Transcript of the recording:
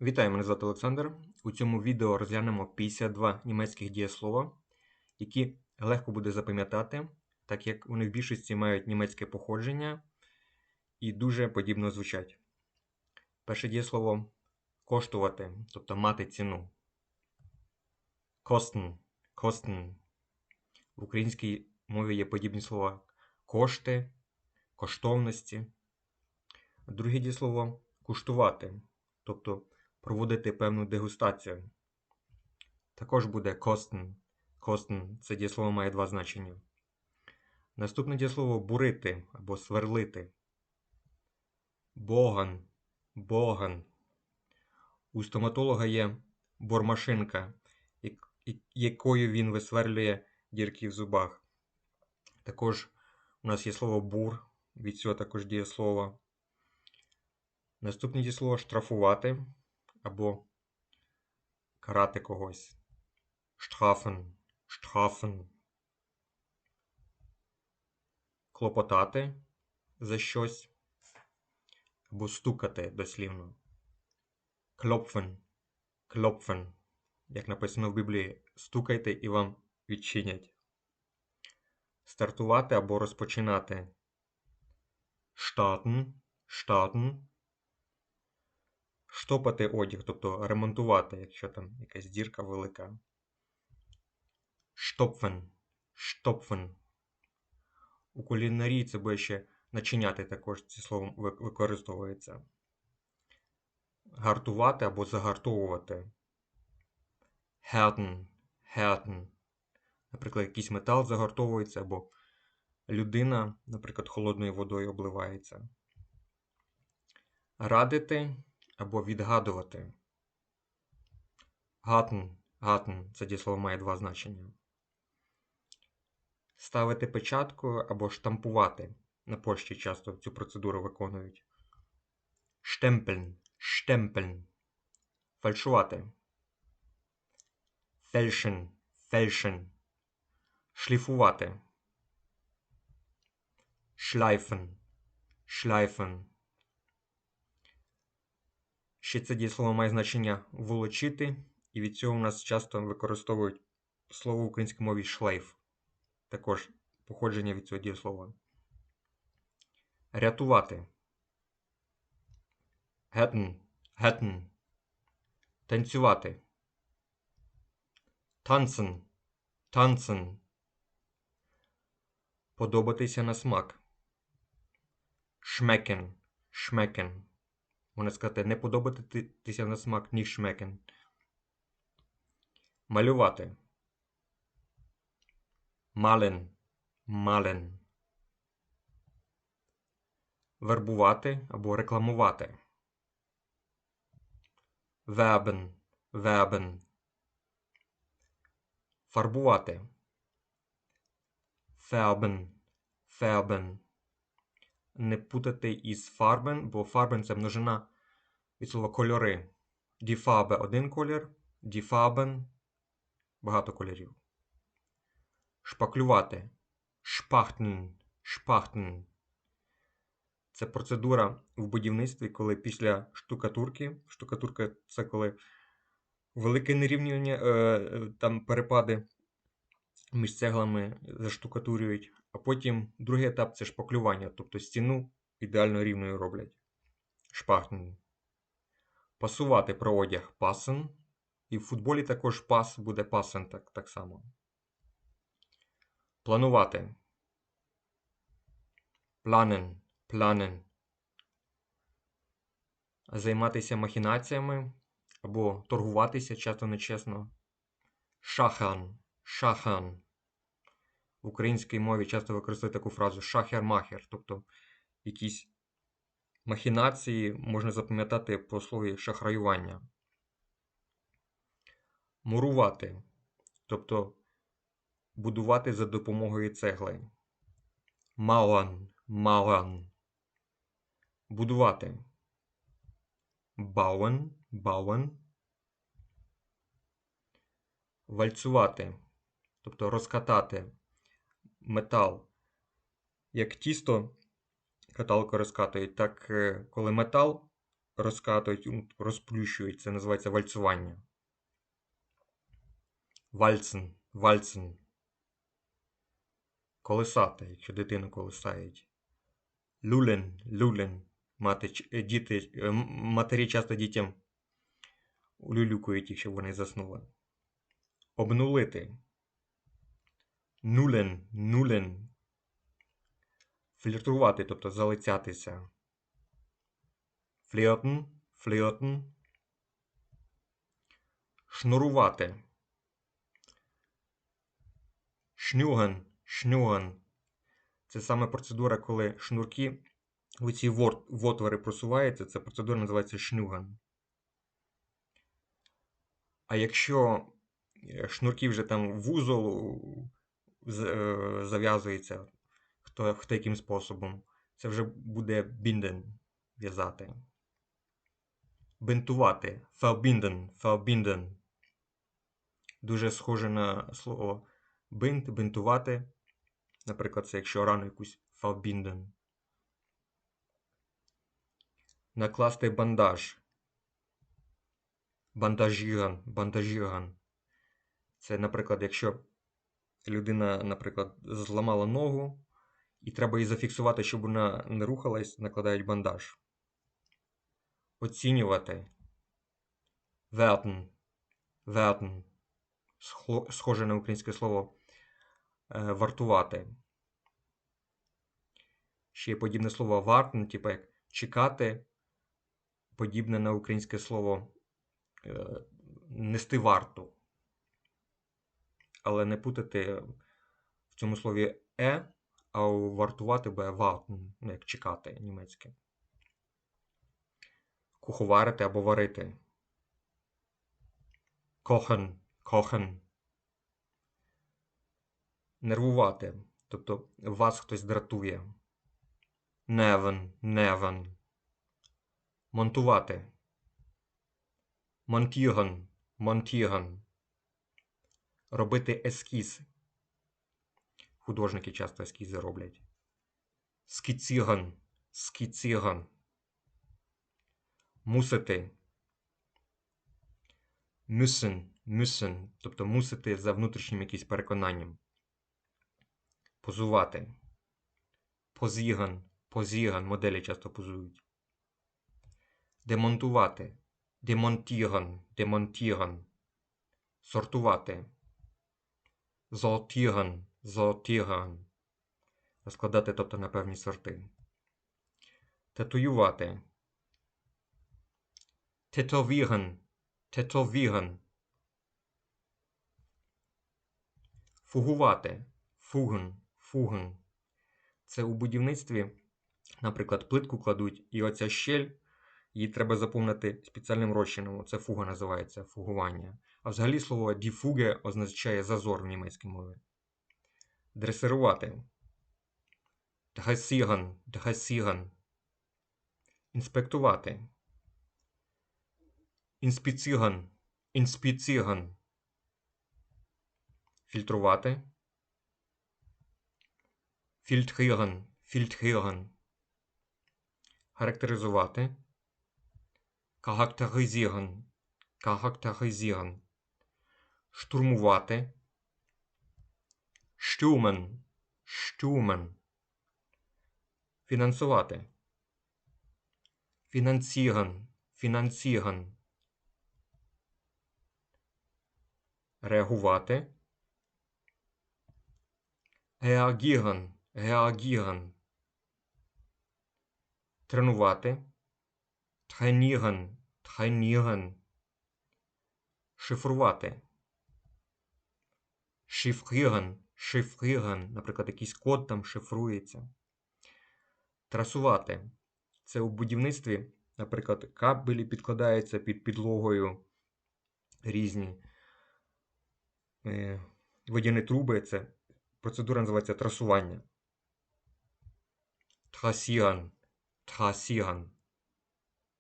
Вітаю, мене звати Олександр. У цьому відео розглянемо 52 німецьких дієслова, які легко буде запам'ятати, так як вони в більшості мають німецьке походження і дуже подібно звучать. Перше дієслово коштувати, тобто мати ціну. Kosten, kosten. В українській мові є подібні слова кошти, коштовності. Друге дієслово куштувати, тобто проводити певну дегустацію. Також буде kosten. Kosten – це дієслово має два значення. Наступне дієслово бурити або сверлити. Боган. Боган. У стоматолога є бормашинка, якою він висверлює дірки в зубах. Також у нас є слово бур, від цього також дієслово. Наступне дієслово штрафувати або карати когось. Штрафен. Штрафен. Клопотати за щось. Або стукати дослівно. Клопфен. Клопфен. Як написано в Біблії, стукайте і вам відчинять. Стартувати або розпочинати. Штатен. Штатен. Штопати одяг, тобто ремонтувати, якщо там якась дірка велика. Штопфен. Штопфен. У кулінарії це буде ще начиняти також це слово використовується. Гартувати або загартовувати. Härten. Härten. Наприклад, якийсь метал загартовується, або людина, наприклад, холодною водою обливається. Радити або відгадувати. Гатн. Гатн. Це дієслово має два значення. Ставити печатку або штампувати. На пошті часто цю процедуру виконують. Штемпельн. Штемпельн. Фальшувати. Фельшен. Фельшен. Шліфувати. Шлайфен. Шлайфен. Ще це дієслово має значення волочити, і від цього у нас часто використовують слово в українській мові шлейф. Також походження від цього дієслова. Рятувати. Гетн. Гетн. Танцювати. Танцен. Танцен. Подобатися на смак. Шмекен. Шмекен. Можна сказати, не подобатися на смак ні шмекен. Малювати. Мален. Мален. Вербувати або рекламувати. Вербен. Вербен. Фарбувати. Фербен. Фербен. Не путати із фарбен, бо фарбен це множина від слова кольори. Farbe – один колір, Farben – багато кольорів. Шпаклювати. Шпахтен. Шпахтен. Це процедура в будівництві, коли після штукатурки. Штукатурка це коли велике нерівняння, е, е, там перепади між цеглами заштукатурюють. А потім другий етап це шпаклювання, тобто стіну ідеально рівною роблять. Шпахтен. Пасувати про одяг пасен. І в футболі також пас буде пасен так, так само. Планувати. Планен. Планен. Займатися махінаціями або торгуватися часто нечесно. Шахан. Шахан. В українській мові часто використовують таку фразу шахер-махер, тобто якісь махінації можна запам'ятати по слові шахраювання. Мурувати, тобто будувати за допомогою цегли. Малан, малан. Будувати. Бауен, бауен. Вальцювати, тобто розкатати метал. Як тісто каталку розкатують, так е, коли метал розкатують, розплющують. Це називається вальцування. Вальцен, вальцен. Колесати, якщо дитину колесають. Люлен, люлен. Мати, е, діти, е, матері часто дітям улюлюкують щоб вони заснули. Обнулити. Нулен, нулен. Фліртувати, тобто залицятися. Фліртен, фліртен. Шнурувати. Шнюген, шнюген. Це саме процедура, коли шнурки в ці вор- в отвори просуваються. Ця процедура називається шнюген. А якщо е, шнурки вже там в вузол е, хто, хто яким способом, це вже буде бінден в'язати. Бинтувати. Verbinden, verbinden. Дуже схоже на слово бинт, бинтувати. Наприклад, це якщо рану якусь verbinden. Накласти бандаж. Бандажіган, бандажіган. Це, наприклад, якщо людина, наприклад, зламала ногу, і треба її зафіксувати, щоб вона не рухалась, накладають бандаж. Оцінювати. Werten. Werten. Схоже на українське слово е, вартувати. Ще є подібне слово warten, типу як чекати, подібне на українське слово е, нести варту. Але не путати в цьому слові е, а вартувати буде warten, ну як чекати німецьке. Куховарити або варити. Kochen, kochen. Нервувати. Тобто вас хтось дратує. Невен, невен. Монтувати. Монтіган, монтіган. Робити ескіз. Художники часто ескізи роблять. Скіціган, скіціган. Мусити. Müssen, müssen, тобто мусити за внутрішнім якимось переконанням. Позувати. Позіган, позіган, моделі часто позують. Демонтувати. Демонтіган, демонтіган. Сортувати. Золтіган, золтіган. Розкладати, тобто на певні сорти. Татуювати. Тетовіган, тетовіган. Фугувати. Фуген, фуген. Це у будівництві, наприклад, плитку кладуть, і оця щель, її треба заповнити спеціальним розчином. Це фуга називається фугування. А взагалі слово діфуге означає зазор в німецькій мові. Дресирувати. Дгасіган, дгасіган. Інспектувати. Інспіціган, інспіціган. Фільтрувати. Фільтриран, фільтриран. Характеризувати. Характеризіран, характеризіран. Штурмувати. Штурмен, штурмен. Фінансувати. Фінансіран, фінансіран. Реагувати. Реагіран, реагіран. Тренувати. Треніран, треніран. Шифрувати. Шифріран, шифріран. Наприклад, якийсь код там шифрується. Трасувати. Це у будівництві, наприклад, кабелі підкладаються під підлогою різні е, водяні труби. Це процедура називається трасування. Трасіран, трасіран.